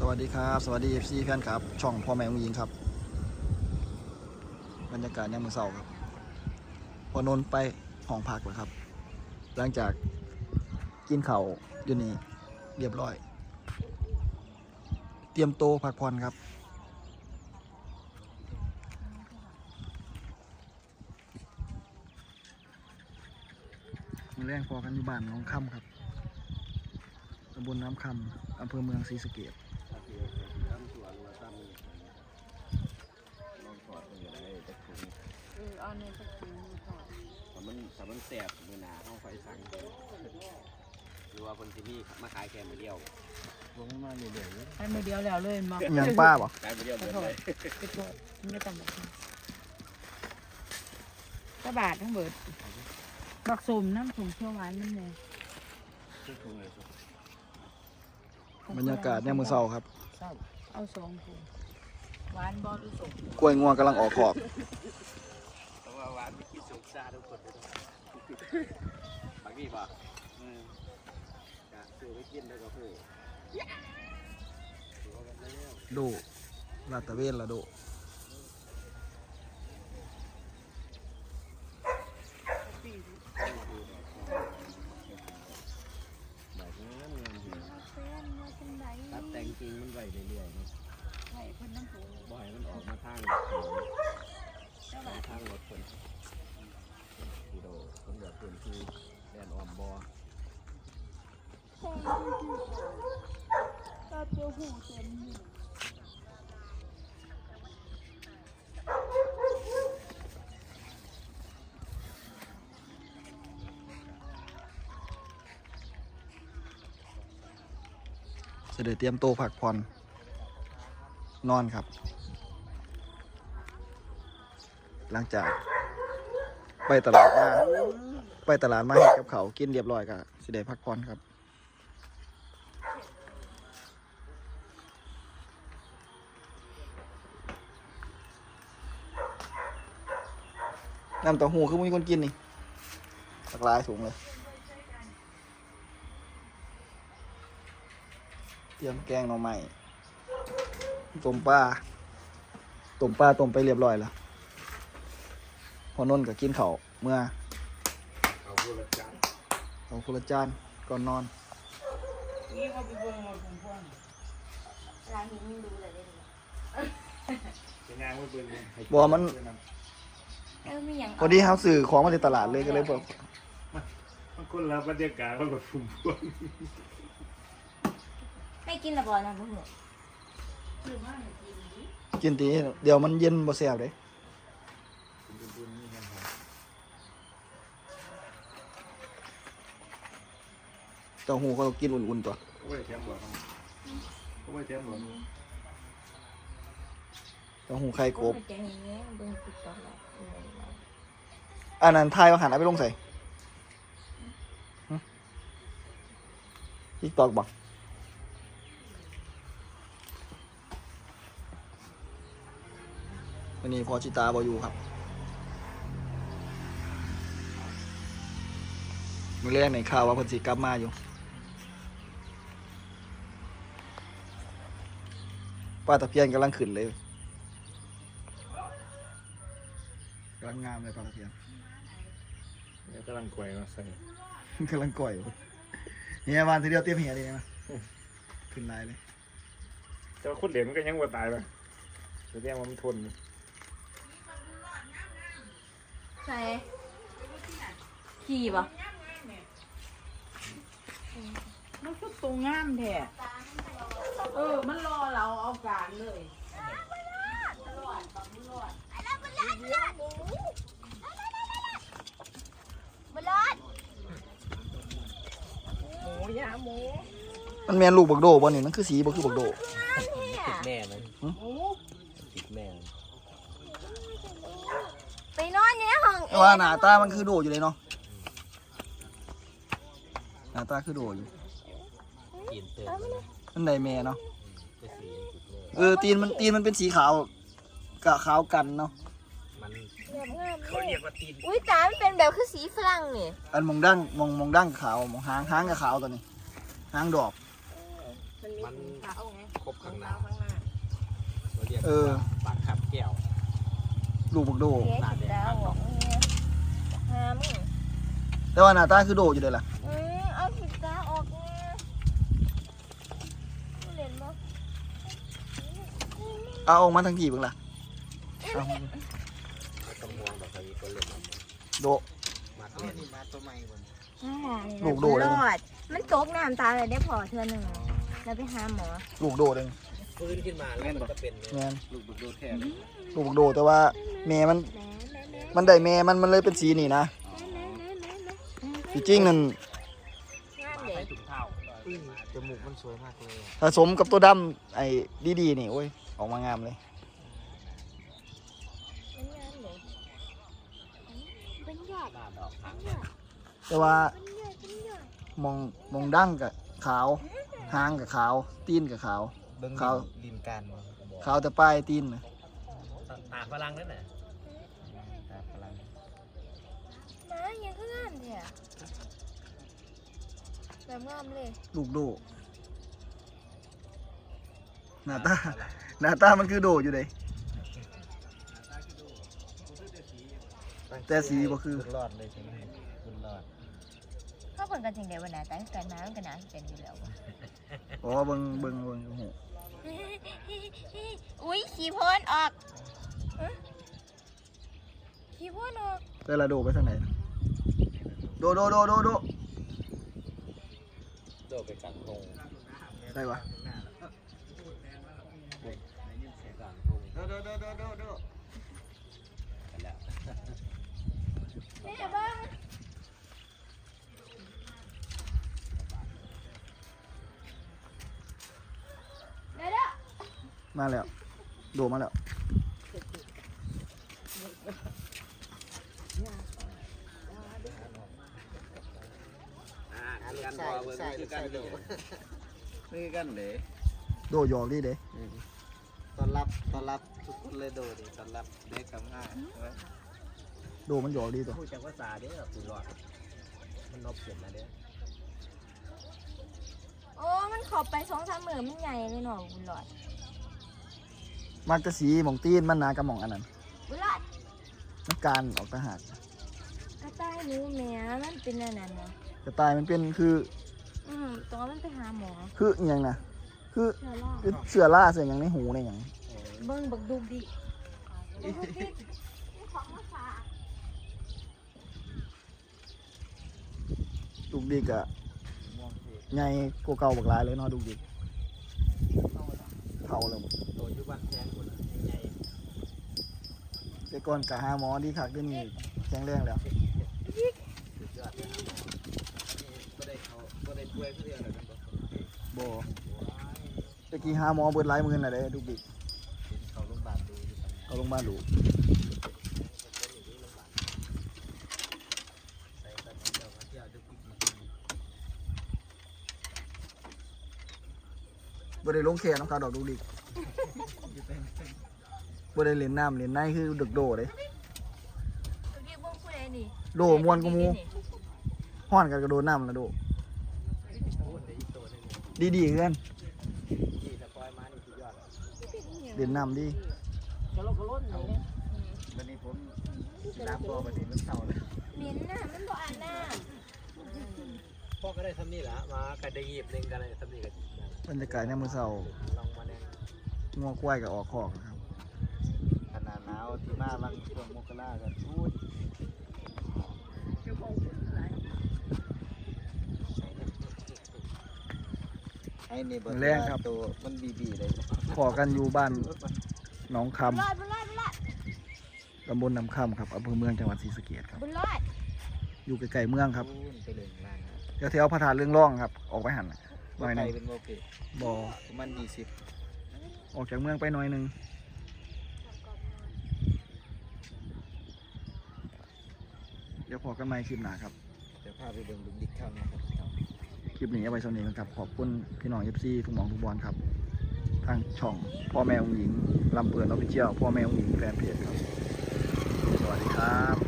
สวัสดีครับ สวัสดี FC แฟนครับ ช่องพ่อแม่องยิงครับ บรรยากาศยามมือเสาครับพอนนไปห้องพักแล้วครับ หลังจากกินเข่าวอยู่นี่เรียบร้อย เตรียมโตวพักผ่อนครับ มือแรงพอกันอยู่บ้านหน้องค่ำครับตำบลน้ำคำอำเภอเมืองศรีสะเกษ เออเอาเนี่ยไปกินก่อนถ้ามันถ้ามันแสบมือหนาเข้าไฟสั่งหรือว่าคนที่นี่มาขายแค่มือเดียวให้มือเดียวแล้วเลยมาอิหยังป้าบ่ขายมือเดียวขเบิอดโทเลษยไปโทษไม่ต้องบอกกระบาดทั้งเบิดบักสมน้ำสมเขียวหวานนั่นเลยบรรยากาศเนี่ยามมือเสาครับ เอาสองถุง หวานบอลหรือสมกล้วยงวงกำลังออกขอบเพราะว่าหวานไม่กินสุกซาทุกคนเลยบางทีป่ะจะซื้อไปกินแล้วก็พูดโดลาดตะเวนละดู แบบนี้เงินเงินอยู่รับแต่งจริงมันไหวเรื่อยๆนะ ใช่เพิ่นน้ำปู บ่อยมันออกมา ทางมาทางรถคนกิโลคนเดือดคนคือแดนออมบอก็เจียวหูเต็มอยู่จะได้เตรียมโตวพักผ่อนนอนครับ หลังจาก ไปตลาดมาไปตลาดมาให้กับเขากินเรียบร้อยก็สิได้พักผ่อนครับน้ำเต้าหู้คือมีคนกินนี่สักหลายถุงเลย เตรียมแกงหน่อไม้ต้มปลาต้มปลาต้มไปเรียบร้อยแล้ว พอนนท์ก็กินข้าวเมื่อเอาพูดละจังเอาคนละจานก่อนนอนนี่ก็ไปเบิ่งหมดผมพ่วงร้านนี้ไม่รู้เลยเลยเป็นงานว่าเบิ่งเลยบอกว่ามันเออมีอย่างพอดีเขาสื่อของมาที่ตลาดเลยก็เลยบอกมันคนละบรรยากาศมันแบบฝุ่มพวงไม่กินละบอลนะพวกหนูกินตีเดี๋ยวมันเย็นบ่แซ่บเลย เต้าหู้เขาต้องกินอุ่นๆตัวก็ไม่ได้แถมหัวเขาก็ไม่ได้แถมหัวเต้าหู้ไข่กบแกงอย่างเงี้ยเบิ่งติ๊กต็อกแล้วเอออันนั้นทายมาหันเอาไปลงใส่ทิกตอกบอกวันนี้พอชิตาบอยู่ครับ มือแรกในข่าวว่าเพันสิกลับมาอยู่ป้าตะเพียนกำลังขึ้นเลยกำลังงามเลยป้าตะเพียนเนี่ยกำลังกวยมาใส่กำลังก่อยอยู่เฮียวันทีเดียวเตรียมเฮียเลยนะขึ้นลายเลยแต่ว่าคนเหรียญมันก็ยังว่าตายไปแต่เรียกว่ามันทนอยู่ใช่ขี่ปะ มันก็ตรงงามแท้เออ มันรอเราเอาการเลยบลอดหมูยาหมูมันแมนลูกบักโดบ่นี่มันคือสีบ่คือบักโดติดแม่มันหมูติดแม่มันไปนอนอยู่ในห้องแต่ว่าหน้าตามันคือโดอยู่เลยเนาะ น้าตาคือโดอยู่กินเติมมันได้แม่เนาะจะสีติดแม่เออตีนมันตีนมันเป็นสีขาวกะขาวกันเนาะมันแบบงามเขาเรียกว่าตีนอุ้ยตามันเป็นแบบคือสีฝรั่งนี่อันมองดั้งมองมองดั้งขาวมองหางหางกับขาวตัวนี้หางดอกมันมันขาเอาไงครบข้างหเท้าน้าข้างหน้าเราเรียกเออว่าปากขับแก้วลูกบักโดเจ๊กินดาวบอกเนี่ยหามึงแต่ว่าหน้าตาคือโดอยู่เลยล่ะ อืมเอาขีดตาออกเนี่ยมึงเล่นบ่ เอาออกมาทั้งทีเบิ่งล่ะเอาต้องมองแบบเขาอีกคนเล่นมันโดมาเล่นมาตัวใหม่บนลูกโดเลยรอด มันตกน้ำตาเลยได้พอเทื่อหนึ่งแล้วไปหาหมอลูกโดเลยฟื้นขึ้นมาแล้วมันก็เป็นแม่นลูกบุกโดดแท้เลยลูกบักโดแต่ว่าแม่มัน แม่แม่แม่มันได้แม่มันมันเลยเป็นสีนี่นะแม่แม่แม่แม่ที่จริงนั่นงามมาเด็ใส่กถุงเท้าจมูกมันสวยมากเลยผสมกับตัวดำไอ้ดีๆนี่โอ้ย ออกมางามเลยมันงามเด็กเป็นยอดหน้าดอกหางยอดแต่ว่าเป็นยอดเป็นยอดมองมองดั้งกับขาวหางกับขาว ตีนกับขาว เบิ้งเขาลินการขาวแต่ปลายตีนน่ะตากพลังนั่นน่ะตากพลังนะยังก็งามเดียแบบงามเลย ลูกโดหน้าตา หน้าตามันคือโดอยู่เลยแต่สีบ่คือณรอดเลยใช่ไหมคุณรอดถ้าเพิ่นกันจริงเดี๋ยววันไหนแต่กันมามันก็น่าเป็นอยู่แล้วอ๋อเบิ่งเบิ่งเบิ่งโอ้โหอุ้ยขี้พ่นออกฮะขี้พ่นออกแต่ละโดไปทางไหนน่ะโดโดโดโดโดโดดไปกลางทงได้ปะ กลางทงโดดโดดโดดโดดโดดกันแล้วแม่บ้างเดี๋ยวเดี๋ยวมาแล้วโดมาแล้ว อ่าคือกันพอเบิ้งคือกันเลยนี่คือกันเลยโดหยอกดีเด้ ตอนรับตอนรับ ทุกคนเลยโดดดิตอนรับเด็กกับง่ายโดมันหยอกดีตัวพูดจากภาษาเด้อคุณรอดมันนบเขียนมาเด้อโอ้ มันขอบไปสองสามหมื่นมันใหญ่เลยหน่อบุญหลอดมักจะสีหมองตีนมันหนากระหม่องอันนั้นบุญหลอดมันการออกทหารกระต่ายหนูแม่มันเป็นอันนั้นเนาะกระต่ายมันเป็นคืออืมตอนมันไปหาหมอคืออหย่างนะคือเชื่อล่าคือเสือล่าเสืออย่างในหูในอย่าง เบิ่งบักดูดิบักดูดินี่ของมาฝากลูกดีกะใหญ่กว่าเก่าบักหลายเลยเนาะลูกดีเท่าแล้วตัวยุบันแทนคนใหญ่แต่ก่อนกะหาหมอดีคักดี๋ยนี้แข็งแรงแล้วเมื่อนอะไรกันบ่บ่ตะกี้หาหมอเบิดหลายมื่นน่ะเด้ลูกดีขาโรงพยาบาลดู อยู่เอาโรงพยาบาลดูใส่ตอนนี้เดี๋ยวมาเที่ยวจะปิกนิกบ่ได้ลงแขนน้องเขาดอกลูกดีบ่ได้เล่นน้ำเล่นในคือดึกโดเด้ดูดิเบิ่งผู้ใดนี่โดมวนกูมูฮ้อนกันกระโดดน้ำแล้วโดพูดในอีกตัวหนึงดี ๆเพื่อนที่สปอยมานี่สุดยอดเล่นน้ำดีวันนี้ผมน้ำบ่อวันนี้มันเศร้าเลยเหม็นน่ะมันบ่อ่านน้พ่อก็ได้ทำนี่แหละมากันได้หยิบหนึ่งกันเลยทำนี่กันบรรยากาศในมือเช้าลองมาแน่งัวควายกับออกคอกนะครับขนาดหนาวที่มาบางช่วงมกรากันพูดไอ้นี่เบิดตัวมันบีบีเลยขอกันอยู่บ้าน หนองคำบุญรอดบุญรอดบุญรอดำตำบลน้ำคำครับอำเภอเมืองจังหวัดศรีสะเกษครับ บุญรอดอยู่ใกล้ๆเมืองครับไปเลยล่างครับแถวๆพระธาตุเรื่องร่องครับ ออกไปหันน่ะหน่อยหไปนึงเป็นโมเกบ่อประมาณยี่สิบออกจากเมืองไปหน่อยหนึงเดี๋ยวพอกันใหม่คลิปหน้าครับ เดี๋ยวพาไปเบิ่งลุงดิกข้าวนะครับ คลิปนี้เอาไว้สำเนีกันครับ ขอบคุณพี่น้องเอฟซีทุกหมองทุกบอลครับ ทางช่องพ่อแม่องหญิงลำเปิดออฟฟิเชียลพ่อแม่องหญิงแฟนเพจครับ สวัสดีครับ